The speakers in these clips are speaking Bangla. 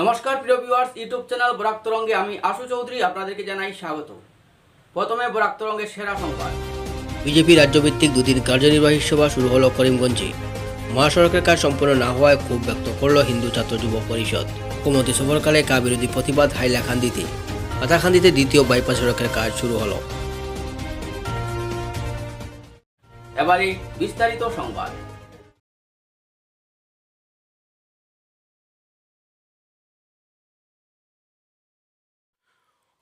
নমস্কার প্রিয় ভিউয়ার্স ইউটিউব চ্যানেল বরাক তরঙ্গে আমি আশু চৌধুরী আপনাদেরকে জানাই স্বাগত। প্রথমে বরাক তরঙ্গের সেরা সংবাদ। বিজেপি রাজ্যভিত্তিক দুদিন কার্যনির্বাহী সভা শুরু হলো করিমগঞ্জে। মহাসড়কের কাজ সম্পূর্ণ না হওয়ায় ক্ষোভ ব্যক্ত করল হিন্দু ছাত্র যুব পরিষদ। মুখ্যমন্ত্রী সফরকালে কা বিরোধী প্রতিবাদ হাইলাকান্দিতে। হাতাখান্দিতে দ্বিতীয় বাইপাস সড়কের কাজ শুরু হলো। এবারে বিস্তারিত সংবাদ।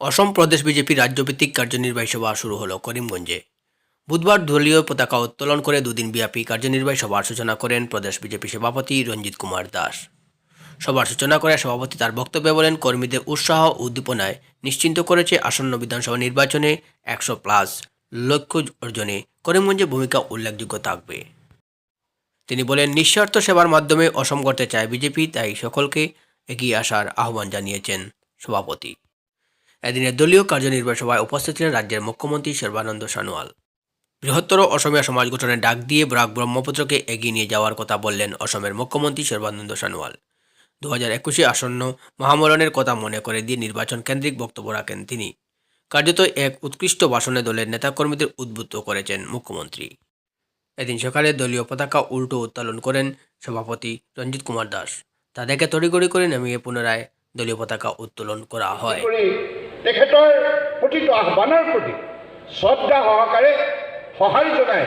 অসম প্রদেশ বিজেপির রাজ্যভিত্তিক কার্যনির্বাহী সভা শুরু হলো করিমগঞ্জে। বুধবার দলীয় পতাকা উত্তোলন করে দুদিন ব্যাপী কার্যনির্বাহী সভার সূচনা করেন প্রদেশ বিজেপি সভাপতি রঞ্জিত কুমার দাস। সভার সূচনা করে সভাপতি তার বক্তব্যে বলেন, কর্মীদের উৎসাহ, উদ্দীপনায় নিশ্চিন্ত করেছে আসন্ন বিধানসভা নির্বাচনে একশো প্লাস লক্ষ্য অর্জনে করিমগঞ্জের ভূমিকা উল্লেখযোগ্য থাকবে। তিনি বলেন, নিঃস্বার্থ সেবার মাধ্যমে অসম করতে চায় বিজেপি, তাই সকলকে এগিয়ে আসার আহ্বান জানিয়েছেন সভাপতি। এদিনের দলীয় কার্যনির্বাহী সভায় উপস্থিত ছিলেন রাজ্যের মুখ্যমন্ত্রী সর্বানন্দ সোনোয়াল। বৃহত্তর অসমীয়া সমাজ গঠনের ডাক দিয়ে ব্রাক ব্রহ্মপুত্রকে এগিয়ে নিয়ে যাওয়ার কথা বললেন অসমের মুখ্যমন্ত্রী সর্বানন্দ সোনোয়াল। দু হাজার একুশে আসন্ন মহামরণের কথা মনে করে দিয়ে নির্বাচন কেন্দ্রিক বক্তব্য রাখেন তিনি। কার্যত এক উৎকৃষ্ট ভাষণে দলের নেতাকর্মীদের উদ্বুদ্ধ করেছেন মুখ্যমন্ত্রী। এদিন সকালে দলীয় পতাকা উল্টো উত্তোলন করেন সভাপতি রঞ্জিত কুমার দাস। তাদেরকে তড়িগড়ি করে নামিয়ে পুনরায় দলীয় পতাকা উত্তোলন করা হয়। তেখেতৰ প্ৰতিটো আহ্বানৰ প্ৰতি শ্ৰদ্ধা সহকাৰে সঁহাৰি জনাই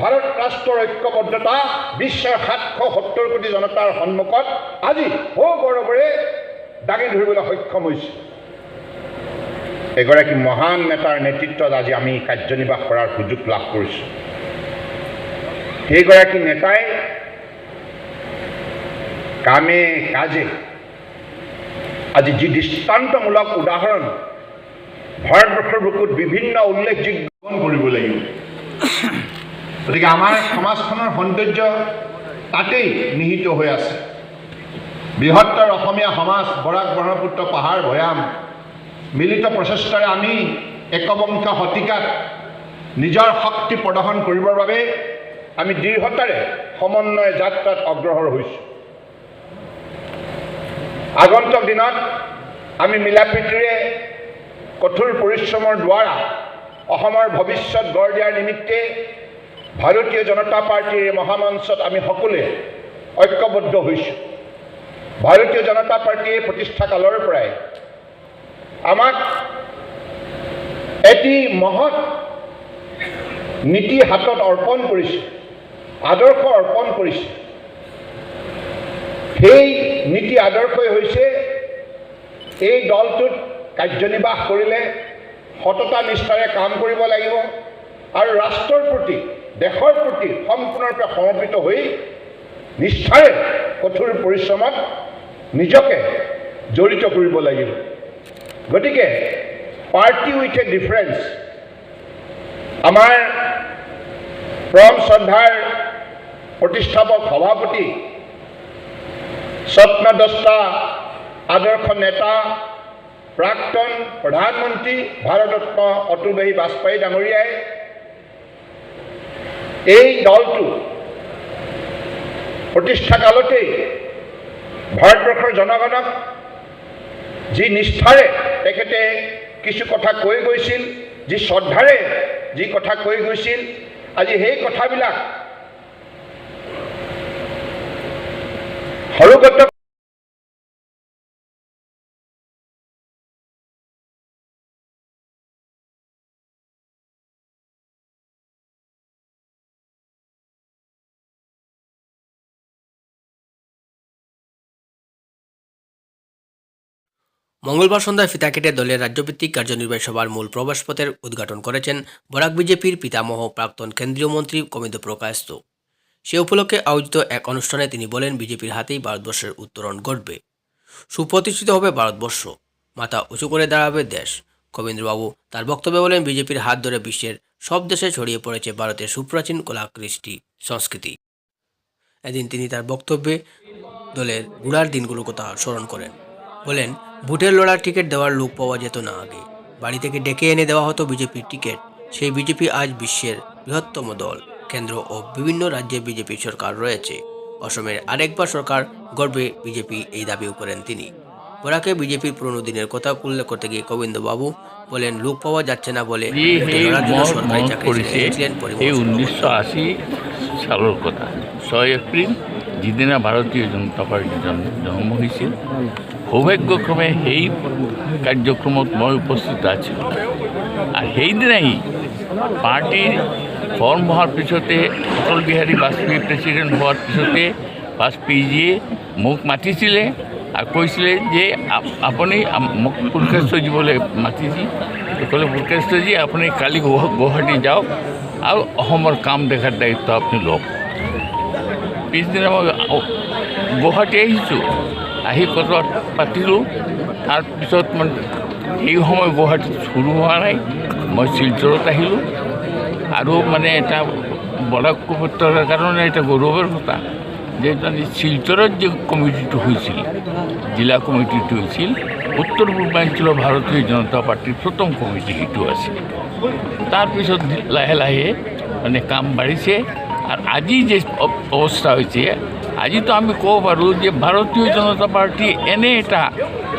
ভাৰত ৰাষ্ট্ৰৰ ঐক্যবদ্ধতা বিশ্বৰ সাতশ সত্তৰ কোটি জনতাৰ সন্মুখত আজি সৌ গৌৰৱেৰে দাঙি ধৰিবলৈ সক্ষম হৈছোঁ। এগৰাকী মহান নেতাৰ নেতৃত্বত আজি আমি কাৰ্যনিৰ্বাহ কৰাৰ সুযোগ লাভ কৰিছোঁ। সেইগৰাকী নেতাই কামে কাজে আজি যি দৃষ্টান্তমূলক উদাহৰণ ভাৰতবৰ্ষৰ বুকুত বিভিন্ন উল্লেখযোগ্য গ্ৰহণ কৰিব লাগিব। গতিকে আমাৰ সমাজখনৰ সৌন্দৰ্য তাতেই নিহিত হৈ আছে। বৃহত্তৰ অসমীয়া সমাজ, বৰাক ব্ৰহ্মপুত্ৰ পাহাৰ, ভৈয়াম, মিলিত প্ৰচেষ্টাৰে আমি একবংশ শতিকাত নিজৰ শক্তি প্ৰদৰ্শন কৰিবৰ বাবে আমি দৃঢ়তাৰে সমন্বয় যাত্ৰাত অগ্ৰসৰ হৈছোঁ। আগন্তুক দিনত আমি মিলাপ্ৰীতিৰে কঠোৰ পৰিশ্ৰমৰ দ্বাৰা অসমৰ ভৱিষ্যত গঢ় দিয়াৰ নিমিত্তে ভাৰতীয় জনতা পাৰ্টীৰ মহামঞ্চত আমি সকলোৱে ঐক্যবদ্ধ হৈছোঁ। ভাৰতীয় জনতা পাৰ্টীয়ে প্ৰতিষ্ঠা কালৰ পৰাই আমাক এটি মহৎ নীতি হাতত অৰ্পণ কৰিছে, আদৰ্শ অৰ্পণ কৰিছে। সেই নীতি আদৰ্শই হৈছে এই দলটোত কাৰ্যনিৰ্বাহ কৰিলে সততা নিষ্ঠাৰে কাম কৰিব লাগিব আৰু ৰাষ্ট্ৰৰ প্ৰতি দেশৰ প্ৰতি সম্পূৰ্ণৰূপে সমৰ্পিত হৈ নিষ্ঠাৰে কঠোৰ পৰিশ্ৰমত নিজকে জড়িত কৰিব লাগিব। গতিকে পাৰ্টি উইথ এ ডিফাৰেঞ্চ আমাৰ পৰম শ্ৰদ্ধাৰ প্ৰতিষ্ঠাপক সভাপতি স্বপ্নদ্ৰষ্টা আদৰ্শ নেতা প্ৰাক্তন প্ৰধানমন্ত্ৰী ভাৰতৰত্ন অটল বিহাৰী বাজপেয়ী ডাঙৰীয়াই এই দলটো প্ৰতিষ্ঠা কালতেই ভাৰতবৰ্ষৰ জনগণক যি নিষ্ঠাৰে তেখেতে কিছু কথা কৈ গৈছিল যি শ্ৰদ্ধাৰে যি কথা কৈ গৈছিল আজি সেই কথাবিলাক সৰুগত মঙ্গলবার সন্ধ্যায় ফিতা কেটে দলের রাজ্যভিত্তিক কার্যনির্বাহী সভার মূল প্রবেশপথের উদ্ঘাটন করেছেন বরাক বিজেপির পিতামহ প্রাক্তন কেন্দ্রীয় মন্ত্রী কমিন্দ প্রকাশত সে উপলক্ষে আয়োজিত এক অনুষ্ঠানে তিনি বলেন, বিজেপির হাতেই ভারতবর্ষের উত্তরণ ঘটবে। সুপ্রতিষ্ঠিত হবে ভারতবর্ষ। মাথা উঁচু করে দাঁড়াবে দেশ। কবীন্দ্রবাবু তার বক্তব্যে বলেন, বিজেপির হাত ধরে বিশ্বের সব দেশে ছড়িয়ে পড়েছে ভারতের সুপ্রাচীন কলাকৃষ্টি সংস্কৃতি। এদিন তিনি তার বক্তব্যে দলের গুড়ার দিনগুলোর কথা স্মরণ করেন। বলেন ভোটের লড়ার টিকিট দেওয়ার লোক পাওয়া যেত না আগে। বাড়ি থেকে ডেকে এনে দেওয়া হতো বিজেপির টিকিট। সেই বিজেপি আজ বিশ্বের বৃহত্তম দল কেন্দ্র ও বিভিন্ন রাজ্যে বিজেপি সরকার রয়েছে। অসমের আরেকবার সরকার গর্বে বিজেপি এই দাবিও করেন তিনি। বরাকে বিজেপির পুরনো দিনের কথা উল্লেখ করতে গিয়ে গোবিন্দ বাবু বলেন লোক পাওয়া যাচ্ছে না বলে সরকারি চাকরি ছেড়েছিলেন সেই পরিমল ঊনৈছশ কথা। ছয় এপ্ৰিল যিদিনা ভাৰতীয় জনতা জন- জন্ম হৈছিল সৌভাগ্যক্ৰমে সেই কাৰ্যক্ৰমত মই উপস্থিত আছিলোঁ আৰু সেইদিনাই পাৰ্টীৰ ফৰ্ম হোৱাৰ পিছতে, অটল বিহাৰী বাজপেয়ী প্ৰেচিডেণ্ট হোৱাৰ পিছতে বাজপেয়ীজীয়ে মোক মাতিছিলে আৰু কৈছিলে যে আপ- আপুনি মোক পুৰস্কাৰ দিবলৈ মাতিছি। ক'লে পুৰস্কাৰজী আপুনি কালি গুৱা- গুৱাহাটী যাওক আৰু অসমৰ কাম দেখাৰ দায়িত্ব আপুনি লওক পিছদিনা মই গুৱাহাটী আহিছোঁ আহি কথা পাতিলোঁ। তাৰপিছত মই সেই সময় গুৱাহাটীত চুৰু হোৱা নাই। মই শিলচৰত আহিলোঁ। আৰু মানে এটা বৰাক উপত্যকাৰ কাৰণে এটা গৌৰৱৰ কথা, যে শিলচৰত যে কমিটিটো হৈছিল, জিলা কমিটিটো হৈছিল, উত্তৰ পূৰ্বাঞ্চলৰ ভাৰতীয় জনতা পাৰ্টীৰ প্ৰথম কমিটি সেইটো আছিল। তাৰপিছত লাহে লাহে মানে কাম বাঢ়িছে। আৰু আজি যে অ- অৱস্থা হৈছে আজিতো আমি ক'ব পাৰোঁ যে ভাৰতীয় জনতা পাৰ্টী এনে এটা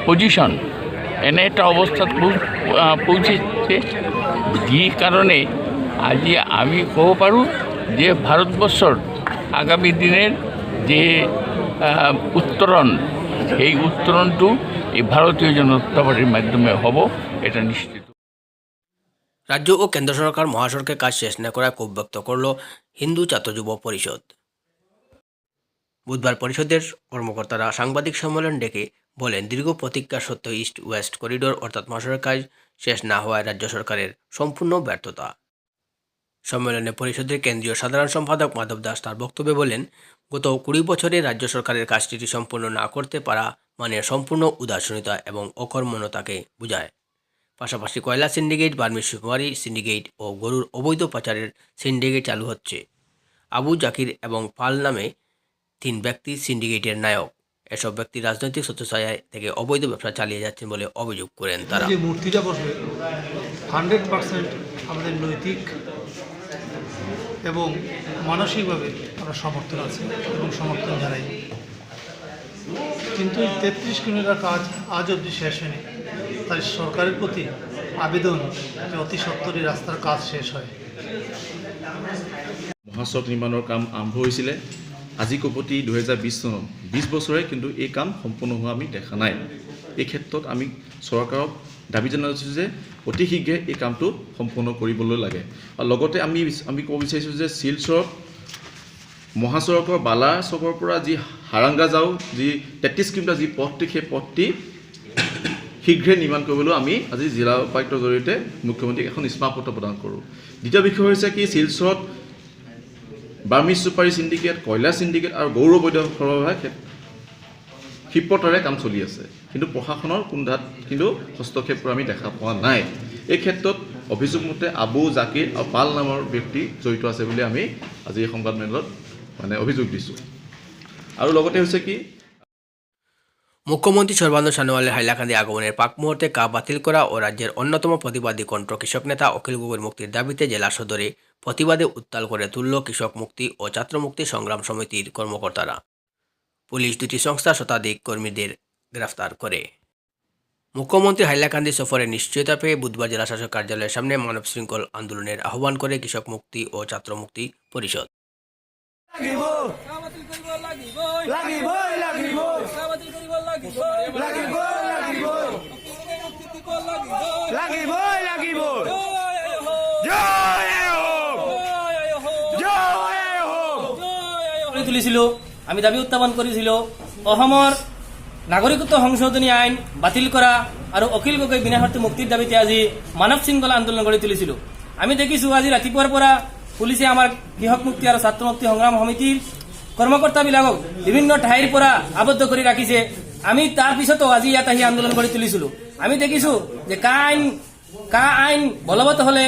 পজিশ্যন এনে এটা অৱস্থাত পৌ- পৌঁছেছে। যি কাৰণে আজি আমি ক'ব পাৰোঁ যে ভাৰতবৰ্ষৰ আগামী দিনের যে উত্তরণ সেই উত্তরণটো এই ভারতীয় জনতা পার্টির মাধ্যমে হব, এটা নিশ্চিত। রাজ্য ও কেন্দ্র সরকার মহাসড়কের কাজ শেষ না করায় ক্ষোভ ব্যক্ত করল হিন্দু ছাত্র যুব পরিষদ বুধবার পরিষদের কর্মকর্তারা সাংবাদিক সম্মেলন ডেকে বলেন, দীর্ঘ প্রতীক্ষা সত্ত্বেও ইস্ট ওয়েস্ট করিডোর অর্থাৎ মহাসড়ক কাজ শেষ না হওয়ায় রাজ্য সরকারের সম্পূর্ণ ব্যর্থতা। সম্মেলনে পরিষদের কেন্দ্রীয় সাধারণ সম্পাদক মাধব দাস তার বক্তব্যে বলেন, গত কুড়ি বছরে রাজ্য সরকারের কাজটি সম্পূর্ণ না করতে পারা মানে সম্পূর্ণ উদাসীনতা এবং অকর্মণ্যতাকে বোঝায়। পাশাপাশি কয়লা সিন্ডিকেট বার্মির সুকুমারী সিন্ডিকেট ও গরুর অবৈধ পাচারের সিন্ডিকেট চালু হচ্ছে। আবু জাকির এবং পাল নামে তিন ব্যক্তি সিন্ডিকেটের নায়ক। এসব ব্যক্তি রাজনৈতিক স্বচ্ছতায় থেকে অবৈধ ব্যবসা চালিয়ে যাচ্ছেন বলে অভিযোগ করেন তারা। যে মূর্তিটা বসবে হান্ড্রেড পার্সেন্ট আমাদের নৈতিক এবং মানসিকভাবে আমরা সমর্থন আছে এবং সমর্থন জানাই। কিন্তু এই তেত্রিশ কিলোমিটার কাজ আজ অবধি শেষ হয়নি। তাই সরকারের প্রতি আবেদন যে অতি সত্তরই রাস্তার কাজ শেষ হয়। মহাসড়ক নিৰ্মাণৰ কাম আৰম্ভ হৈছিলে আজি কপতি দুহেজাৰ বিছ চনত বিছ বছৰে কিন্তু এই কাম সম্পূৰ্ণ হোৱা আমি দেখা নাই। এই ক্ষেত্ৰত আমি চৰকাৰক দাবী জনাইছোঁ যে অতি শীঘ্ৰে এই কামটো সম্পূৰ্ণ কৰিবলৈ লাগে। আৰু লগতে আমি আমি ক'ব বিচাৰিছোঁ যে শিলচৰত মহাচড়কৰ বালা চকৰ পৰা যি হাৰাংগা যাওঁ যি তেত্ৰিছ কিলোমিটাৰ যি পথটি সেই পথটি শীঘ্ৰে নিৰ্মাণ কৰিবলৈ আমি আজি জিলা উপায়ুক্তৰ জৰিয়তে মুখ্যমন্ত্ৰীক এখন স্মাৰকপত্ৰ প্ৰদান কৰোঁ। দ্বিতীয় বিষয় হৈছে কি শিলচৰত বাৰ্মিজ চুপাৰী চিণ্ডিকেট কয়লা চিণ্ডিকেট আৰু গৌৰ বৈধ সৰবৰাহ ক্ষেত- কাম চলি আছে। কিন্তু প্ৰশাসনৰ কোনো ধাত কিন্তু হস্তক্ষেপ আমি দেখা পোৱা নাই। এই ক্ষেত্ৰত অভিযোগ মতে আবু জাকিৰ আৰু পাল নামৰ ব্যক্তি জড়িত আছে বুলি আমি আজি এই সংবাদমেলত মানে অভিযোগ দিছোঁ। আৰু লগতে হৈছে কি মুখ্যমন্ত্রী সর্বানন্দ সোনোয়ালের হাইলাকান্দি আগমনের পাক মুহূর্তে কা বাতিল করা ও রাজ্যের অন্যতম প্রতিবাদী কণ্ঠ কৃষক নেতা অখিল গগৈর মুক্তির দাবিতে জেলা সদরে প্রতিবাদে উত্তাল করে তুলল কৃষক মুক্তি ও ছাত্র মুক্তি সংগ্রাম সমিতির কর্মকর্তারা। পুলিশ দুটি সংস্থার শতাধিক কর্মীদের গ্রেফতার করে। মুখ্যমন্ত্রী হাইলাকান্দি সফরে নিশ্চয়তা পেয়ে বুধবার জেলা শাসক কার্যালয়ের সামনে মানব শৃঙ্খল আন্দোলনের আহ্বান করে কৃষক মুক্তি ও ছাত্র মুক্তি পরিষদ। তুলিছিলোঁ, আমি দাবি উত্থাপন কৰিছিলোঁ অসমৰ নাগৰিকত্ব সংশোধনী আইন বাতিল কৰা আৰু অখিল গগৈ বিনা শৰ্তে মুক্তিৰ দাবীতে আজি মানৱ শৃংখলা আন্দোলন কৰি তুলিছিলোঁ। আমি দেখিছোঁ, আজি ৰাতিপুৱাৰ পৰা পুলিচে আমাৰ কৃষক মুক্তি আৰু ছাত্ৰ মুক্তি সংগ্ৰাম সমিতিৰ কৰ্মকৰ্তাবিলাকক বিভিন্ন ঠাইৰ পৰা আবদ্ধ কৰি ৰাখিছে। আমি তাৰ পিছতো আজি ইয়াত আহি আন্দোলন কৰি তুলিছিলোঁ। আমি দেখিছোঁ যে কা আইন কা আইন বলবৎ হ'লে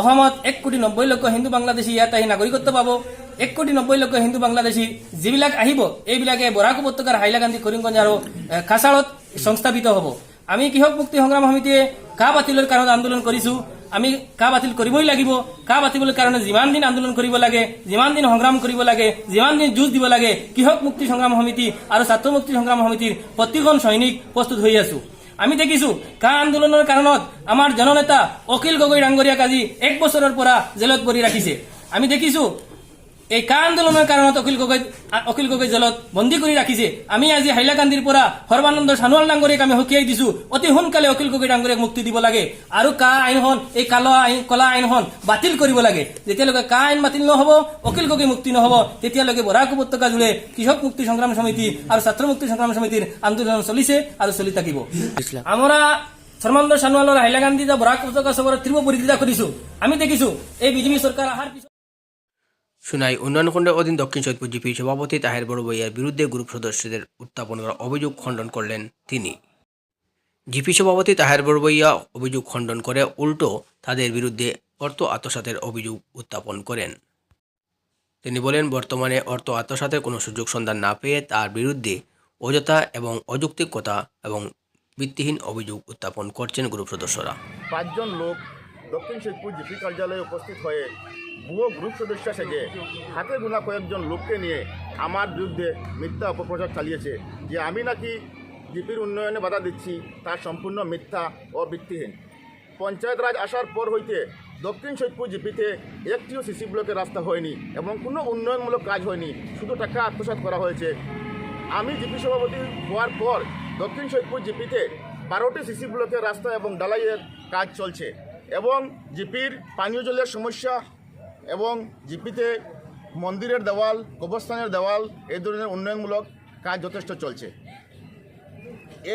অসমত এক কোটি নব্বৈ লক্ষ হিন্দু বাংলাদেশী ইয়াত আহি নাগৰিকত্ব পাব। এক কোটি নব্বৈ লক্ষ হিন্দু বাংলাদেশী যিবিলাক আহিব, এইবিলাকে বৰাক উপত্যকাৰ হাইলাকান্দি কৰিমগঞ্জ আৰু কাছাৰত সংস্থাপিত হ'ব। আমি কৃষক মুক্তি সংগ্ৰাম সমিতিয়ে কা বাতিলৰ কাৰণত আন্দোলন কৰিছো। আমি কা বাতিল কৰিবই লাগিব। কা বাতিলৰ কাৰণে যিমান দিন আন্দোলন কৰিব লাগে, যিমান দিন সংগ্ৰাম কৰিব লাগে, যিমান দিন যুঁজ দিব লাগে, কৃষক মুক্তি সংগ্ৰাম সমিতি আৰু ছাত্ৰ মুক্তি সংগ্ৰাম সমিতিৰ প্ৰতিখন সৈনিক প্ৰস্তুত হৈ আছো। আমি দেখিছো, কা আন্দোলনৰ কাৰণত আমাৰ জননেতা অখিল গগৈ ডাঙৰীয়াক আজি এক বছৰৰ পৰা জেলত ভৰি ৰাখিছে। আমি দেখিছো এই কা আন্দোলনৰ কাৰণত অখিল গগৈ অখিল গগৈ জেলত বন্দী কৰি ৰাখিছে। আমি আজি হাইলাকান্দিৰ পৰা সৰ্বানন্দ সানোৱাল ডাঙৰীয়াক আমি সকীয়াই দিছো। অতি সোনকালে অখিল গগৈ ডাঙৰীয়াক মুক্তি দিব লাগে। আৰু কা আইনখন, এই কালা আইন, কলা আইনখন বাতিল কৰিব লাগে। যেতিয়ালৈকে কা আইন বাতিল নহব, অখিল গগৈ মুক্তি নহব, তেতিয়ালৈকে বৰাক উপত্যকা জুড়ে কৃষক মুক্তি সংগ্ৰাম সমিতি আৰু ছাত্ৰ মুক্তি সংগ্ৰাম সমিতিৰ আন্দোলন চলিছে আৰু চলি থাকিব। আমরা সর্বানন্দ সানোয়ালের হাইলাকান্দি বরাক উপত্যকা সবরের তীব্র বিরোধিতা করেছ আমি দেখিছো, এই বিজেপি সরকার আহার পিছনে সুনাই উন্নয়ন খণ্ডের অধীন দক্ষিণ সৈদপুর জিপির সভাপতি তাহের বড় বড়বইয়ার বিরুদ্ধে গ্রুপ সদস্যদের উত্থাপন করা অভিযোগ খণ্ডন করলেন তিনি। জিপি সভাপতি তাহের বড়বইয়া অভিযোগ খণ্ডন করে উল্টো তাদের বিরুদ্ধে অর্থ আত্মসাতের অভিযোগ উত্থাপন করেন। তিনি বলেন, বর্তমানে অর্থ আত্মসাতের কোনো সুযোগ সন্ধান না পেয়ে তার বিরুদ্ধে অযথা এবং অযৌক্তিক কথা এবং ভিত্তিহীন অভিযোগ উত্থাপন করছেন গ্রুপ সদস্যরা। পাঁচজন লোক দক্ষিণ শেখপুর জিপি কার্যালয়ে উপস্থিত হয়ে ভুয়ো গ্রুপ সদস্য সেজে হাতে গোনা কয়েকজন লোককে নিয়ে আমার বিরুদ্ধে মিথ্যা অপপ্রচার চালিয়েছে। যে আমি নাকি জিপির উন্নয়নে বাধা দিচ্ছি তা সম্পূর্ণ মিথ্যা ও ভিত্তিহীন পঞ্চায়েত রাজ আসার পর হইতে দক্ষিণ সৈদপুর জিপিতে একটিও সিসি ব্লকের রাস্তা হয়নি এবং কোনো উন্নয়নমূলক কাজ হয়নি, শুধু টাকা আত্মসাৎ করা হয়েছে। আমি জিপি সভাপতি হওয়ার পর দক্ষিণ সৈদপুর জিপিতে বারোটি সিসি ব্লকের রাস্তা এবং ডালাইয়ের কাজ চলছে এবং জিপির পানীয় জলের সমস্যা এবং জিপিতে মন্দিরের দেওয়াল, কবরস্থানের দেওয়াল, এই ধরনের উন্নয়নমূলক কাজ যথেষ্ট চলছে।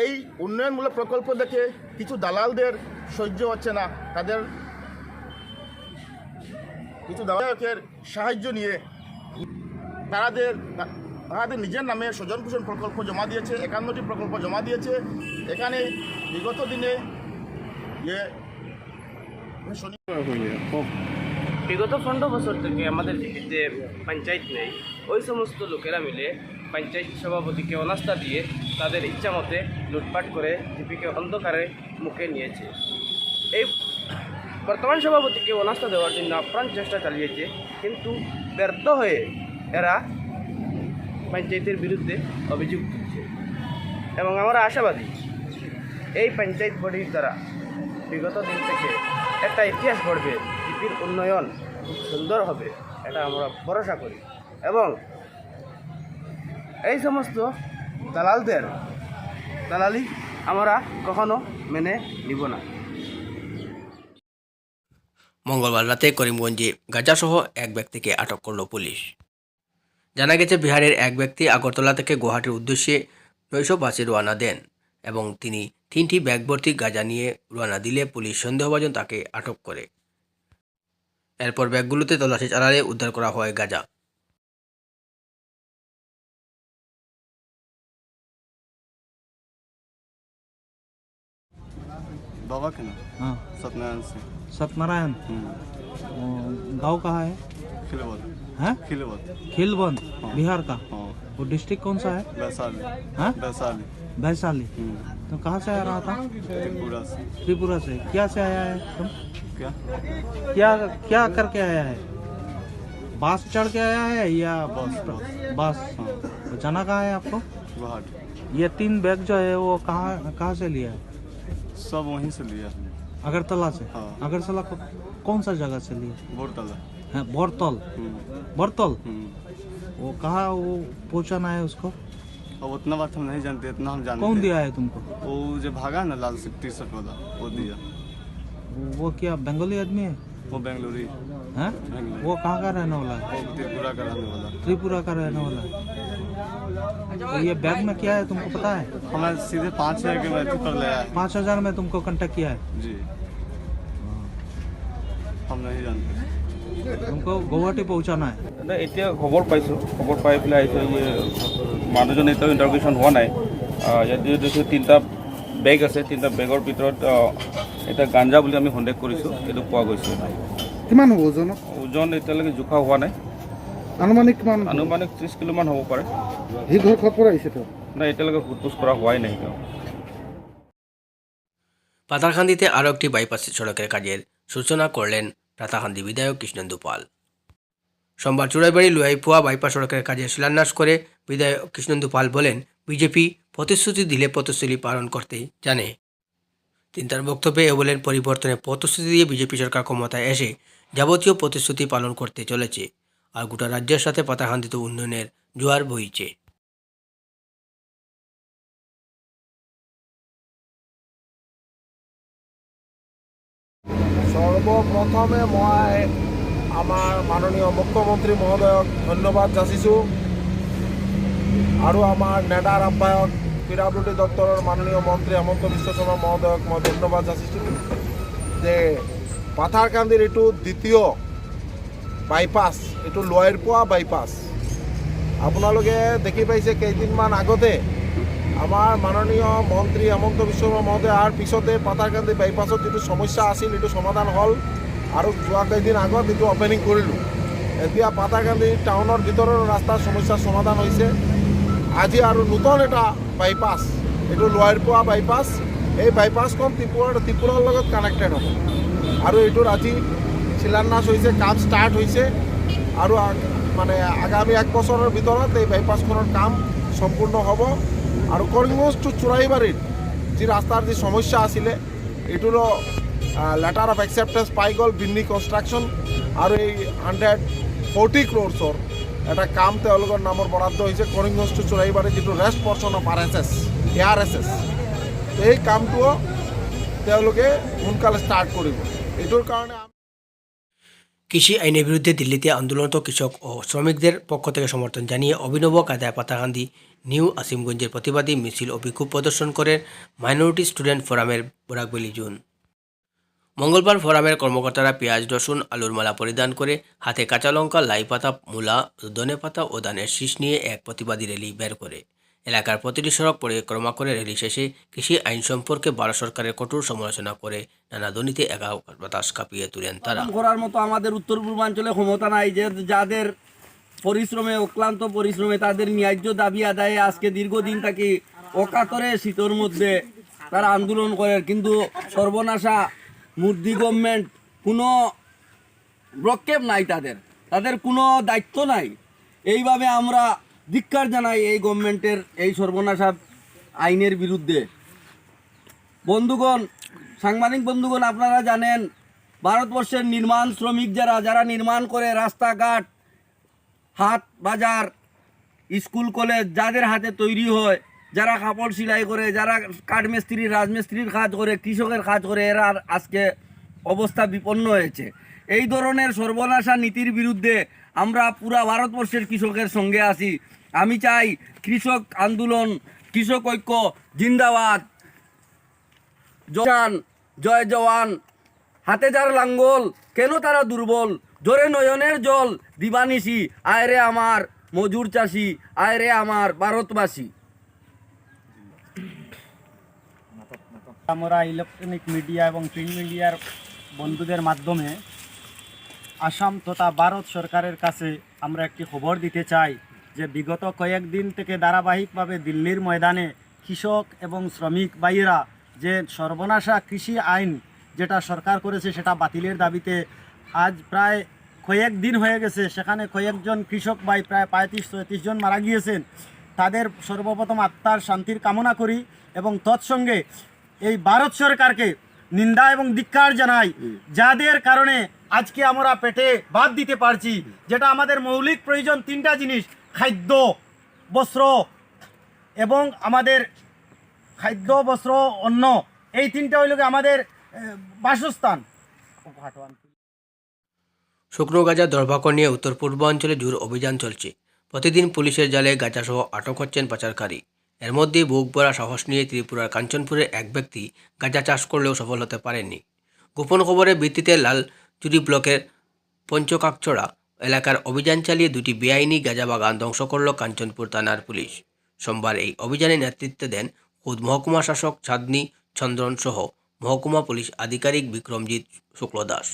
এই উন্নয়নমূলক প্রকল্প দেখে কিছু দালালদের সহ্য হচ্ছে না। তাদের কিছু দালালের সাহায্য নিয়ে তাদের তাদের নিজের নামে স্বজন পোষণ প্রকল্প জমা দিয়েছে, একান্নটি প্রকল্প জমা দিয়েছে। এখানে বিগত দিনে ইয়ে শনি বিগত পনেরো বছর থেকে আমাদের যে পঞ্চায়েত নেই, ওই সমস্ত লোকেরা মিলে পঞ্চায়েত সভাপতিকে অনাস্থা দিয়ে তাদের ইচ্ছা মতে লুটপাট করে জিপিকে অন্ধকারে মুখে নিয়েছে। এই বর্তমান সভাপতিকে অনাস্থা দেওয়ার জন্য আপ্রাণ চেষ্টা চালিয়েছে, কিন্তু ব্যর্থ হয়ে এরা পঞ্চায়েতের বিরুদ্ধে অভিযোগ দিচ্ছে এবং আমরা আশাবাদী, এই পঞ্চায়েত বডির দ্বারা বিগত দিন থেকে একটা ইতিহাস গড়বে জিপির উন্নয়ন খুব সুন্দর হবে, এটা আমরা ভরসা করি। এবং এই সমস্ত দালালদের দালালি আমরা কখনো মেনে নিব না। মঙ্গলবার রাতে করিমগঞ্জে গাজাসহ এক ব্যক্তিকে আটক করল পুলিশ। জানা গেছে, বিহারের এক ব্যক্তি আগরতলা থেকে গুয়াহাটির উদ্দেশ্যে নৈশ বাসে রওনা দেন। এবং তিনি তিনটি ব্যাগ ভর্তি গাঁজা নিয়ে রওনা দিলে পুলিশ সন্দেহভাজন তাকে আটক করে এরপর ব্যাগগুলোতে তল্লাশি চালালে উদ্ধার করা হয় গাঁজা बाबा के नाम हाँ सत्यनारायण सिंह सत्यनारायण गांव कहाँ है खिलवत हैं खिलवत खिलबंद बिहार का हाँ वो डिस्ट्रिक्ट कौन सा है वैशाली हाँ वैशाली वैशाली हम्म, तो कहाँ से आ रहा था? त्रिपुरा से। त्रिपुरा से। क्या से आया है तुम? क्या? क्या क्या करके आया है? बास चढ़ के आया है या बस। बस? हाँ। तो जाना कहाँ है आपको? गुवाहाटी। ये तीन बैग जो है वो कहाँ कहाँ से लिया है सब वहीं से लिया अगरतला से? हाँ। अगरतला को कौन सा जगह से लिया बोरतला। है बोरतल। हम्म, बोरतल? हम्म। वो कहाँ वो पहुँचाना है उसको? अब उतना बात हम नहीं जानते इतना हम जानते कौन दिया है तुमको? वो जो भागा ना लाल टी शर्ट वाला वो दिया। वो क्या बंगाली आदमी है? वो बेंगलुरु। हैं? बेंगलुरु। वो कहाँ का रहने वाला है? त्रिपुरा का रहने वाला। त्रिपुरा का रहने वाला तो ये बैग में क्या है तुमको पता है? हमें सीधे पाँच हज़ार के मैं पर ले आया पाँच हज़ार में तुमको कांटेक्ट किया है? जी। हम नहीं जानते। তুমকো গুৱাহাটী পহুঁচানা নাই এতিয়া খবৰ পাইছোঁ। খবৰ পাই পেলাই আহিছোঁ যে মানুহজন এতিয়াও ইণ্টাৰভিউশ্যন হোৱা নাই। ইয়াত দেখিছোঁ তিনিটা বেগ আছে তিনিটা বেগৰ ভিতৰত এটা গাঞ্জা বুলি আমি সন্দেহ কৰিছোঁ এইটো পোৱা গৈছে। কিমান হ'ব ওজনত? ওজন এতিয়ালৈকে জোখা হোৱা নাই। আনুমানিক কিমান আনুমানিক ত্ৰিছ কিলোমান হ'ব পাৰে। সি ঘৰ খোৱাৰ পৰা আহিছে তেওঁ? নাই এতিয়ালৈকে সোধ পোছ কৰা হোৱাই নাই তেওঁ। পাতারখান্দিতে আরও একটি বাইপাস সড়কের কাজের সূচনা করলেন প্রাতাকান্দি বিধায়ক কৃষ্ণেন্দু পাল। সোমবার চুড়াইবাড়ি লুয়াইপুয়া বাইপাস সড়কের কাজে শিলান্যাস করে বিধায়ক কৃষ্ণেন্দু পাল বলেন, বিজেপি প্রতিশ্রুতি দিলে প্রতিশ্রুতি পালন করতে জানে। তিনি তার বক্তব্যে এ বলেন, পরিবর্তনের প্রতিশ্রুতি দিয়ে বিজেপি সরকার ক্ষমতায় এসে যাবতীয় প্রতিশ্রুতি পালন করতে চলেছে, আর গোটা রাজ্যের সাথে পাতাকান্দিত উন্নয়নের জোয়ার বইছে। সৰ্বপ্ৰথমে মই আমাৰ মাননীয় মুখ্যমন্ত্ৰী মহোদয়ক ধন্যবাদ যাচিছোঁ আৰু আমাৰ নেডাৰ আহ্বায়ক পিৰাবৃত্তি দপ্তৰৰ মাননীয় মন্ত্ৰী হেমন্ত বিশ্ব শৰ্মা মহোদয়ক মই ধন্যবাদ যাচিছোঁ যে পাথাৰকান্দিৰ এইটো দ্বিতীয় বাইপাছ এইটো লোৱাইৰপোৱা বাইপাছ আপোনালোকে দেখি পাইছে কেইদিনমান আগতে আমাৰ মাননীয় মন্ত্ৰী হেমন্ত বিশ্ব শৰ্মা মহোদয় অহাৰ পিছতে পাথাৰকান্দি বাইপাছত যিটো সমস্যা আছিল, এইটো সমাধান হ'ল। আৰু যোৱা কেইদিন আগত এইটো অপেনিং কৰিলোঁ। এতিয়া পাথাৰকান্দি টাউনৰ ভিতৰৰ ৰাস্তাৰ সমস্যাৰ সমাধান হৈছে। আজি আৰু নতুন এটা বাইপাছ এইটো লোৱাৰপোৱা বাইপাছ এই বাইপাছখন ত্ৰিপুৰাৰ ত্ৰিপুৰাৰ লগত কানেক্টেড হ'ব। আৰু এইটোৰ আজি শিলান্যাস হৈছে, কাম ষ্টাৰ্ট হৈছে। আৰু মানে আগামী এক বছৰৰ ভিতৰত এই বাইপাছখনৰ কাম সম্পূৰ্ণ হ'ব। আৰু কৰিমগঞ্জ টু চোৰাইবাৰীত যি ৰাস্তাৰ যি সমস্যা আছিলে এইটোৰো লেটাৰ অফ একচেপ্টেঞ্চ পাই গ'ল বিন্নি কনষ্ট্ৰাকশ্যন আৰু এই হাণ্ড্ৰেড ফৰ্টি ক্ৰ'ৰ্ছৰ এটা কাম তেওঁলোকৰ নামৰ বরাদ্দ হৈছে কৰিমগঞ্জ টু চোৰাইবাৰী যিটো rest portion of R S S A R S S এই কামটোও তেওঁলোকে সোনকালে ষ্টাৰ্ট কৰিব। এইটোৰ কাৰণে কৃষি আইনের বিরুদ্ধে দিল্লিতে আন্দোলনরত কৃষক ও শ্রমিকদের পক্ষ থেকে সমর্থন জানিয়ে অভিনব কায়দায় পাতাকান্দি নিউ আসিমগঞ্জের প্রতিবাদী মিছিল ও বিক্ষোভ প্রদর্শন করেন মাইনরিটি স্টুডেন্ট ফোরামের বরাকবেলি জুন। মঙ্গলবার ফোরামের কর্মকর্তারা পেঁয়াজ, রসুন, আলুর মালা পরিধান করে হাতে কাঁচা লঙ্কা, লাই পাতা, মূলা, ধনে পাতা ও দানের শীষ নিয়ে এক প্রতিবাদী র্যালি বের করে। এলাকার প্রতিটি সড়ক পরিক্রমা করে র্যালি শেষে কৃষি আইন সম্পর্কে ভারত সরকারের কঠোর সমালোচনা করে নানা দনিতে একা বাতাস কাঁপিয়ে তুলেন তারা। করার মতো আমাদের উত্তর পূর্বাঞ্চলে ক্ষমতা নাই যে যাদের পরিশ্রমে, অক্লান্ত পরিশ্রমে তাদের ন্যায্য দাবি আদায়ে আজকে দীর্ঘদিন থাকি অকাতরে শীতর মধ্যে তারা আন্দোলন করে কিন্তু সর্বনাশা মুদি গভর্নমেন্ট কোনো ব্রক্ষেপ নাই তাদের। তাদের কোনো দায়িত্ব নাই। এইভাবে আমরা ধিক্কার জানাই এই গভর্নমেন্টের এই সর্বনাশা আইনের বিরুদ্ধে। বন্ধুগণ, সাংবাদিক বন্ধুগণ, আপনারা জানেন, ভারতবর্ষের নির্মাণ শ্রমিক যারা যারা নির্মাণ করে রাস্তাঘাট হাট, বাজার, স্কুল, কলেজ যাদের হাতে তৈরি হয়, যারা কাপড় সেলাই করে, যারা কাঠমিস্ত্রি, রাজমিস্ত্রির কাজ করে, কৃষকের কাজ করে, এরা আজকে অবস্থা বিপন্ন হয়েছে। এই ধরনের সর্বনাশা নীতির বিরুদ্ধে আমরা পুরা ভারতবর্ষের কৃষকের সঙ্গে আছি। আমি চাই কৃষক আন্দোলন, কৃষক ঐক্য, জিন্দাবাদ। জওয়ান জয় জওয়ান। হাতে যার লাঙ্গল, কেন তারা দুর্বল? জোরে নয়নের জল দিবানিসি আয় রে আমার মজুর চাষি আয় রে আমার ভারতবাসী। আমরা ইলেকট্রনিক মিডিয়া এবং প্রিন্ট মিডিয়ার বন্ধুদের মাধ্যমে আসাম তথা ভারত সরকারের কাছে আমরা একটি খবর দিতে চাই যে বিগত কয়েকদিন থেকে ধারাবাহিকভাবে দিল্লির ময়দানে কৃষক এবং শ্রমিক ভাইয়েরা যে সর্বনাশা কৃষি আইন যেটা সরকার করেছে সেটা বাতিলের দাবিতে আজ প্রায় কয়েক দিন হয়ে গেছে, সেখানে কয়েকজন কৃষক ভাই প্রায় পঁয়ত্রিশ চৌত্রিশ জন মারা গিয়েছেন। তাদের সর্বপ্রথম আত্মার শান্তির কামনা করি এবং তৎসঙ্গে এই ভারত সরকারকে নিন্দা এবং ধিক্কার জানাই, যাদের কারণে আজকে আমরা পেটে বাদ দিতে পারছি, যেটা আমাদের মৌলিক প্রয়োজন তিনটা জিনিস, খাদ্য, বস্ত্র এবং আমাদের খাদ্য, বস্ত্র, অন্ন, এই তিনটা হইল আমাদের বাসস্থান। শুকনো গাঁজা দরবাকর নিয়ে উত্তর পূর্বাঞ্চলে জোর অভিযান চলছে। প্রতিদিন পুলিশের জালে গাঁজাসহ আটক হচ্ছেন পাচারকারী। এর মধ্যে বুক ভরা সাহস নিয়ে ত্রিপুরার কাঞ্চনপুরের এক ব্যক্তি গাঁজা চাষ করলেও সফল হতে পারেননি। গোপন খবরের ভিত্তিতে লালচুরি ব্লকের পঞ্চকাকচড়া এলাকার অভিযান চালিয়ে দুটি বেআইনি গাঁজা বাগান ধ্বংস করল কাঞ্চনপুর থানার পুলিশ। সোমবার এই অভিযানে নেতৃত্ব দেন খুদ মহকুমা শাসক চাঁদনী চন্দ্রন সহ মহকুমা পুলিশ আধিকারিক বিক্রমজিৎ শুক্লদাস।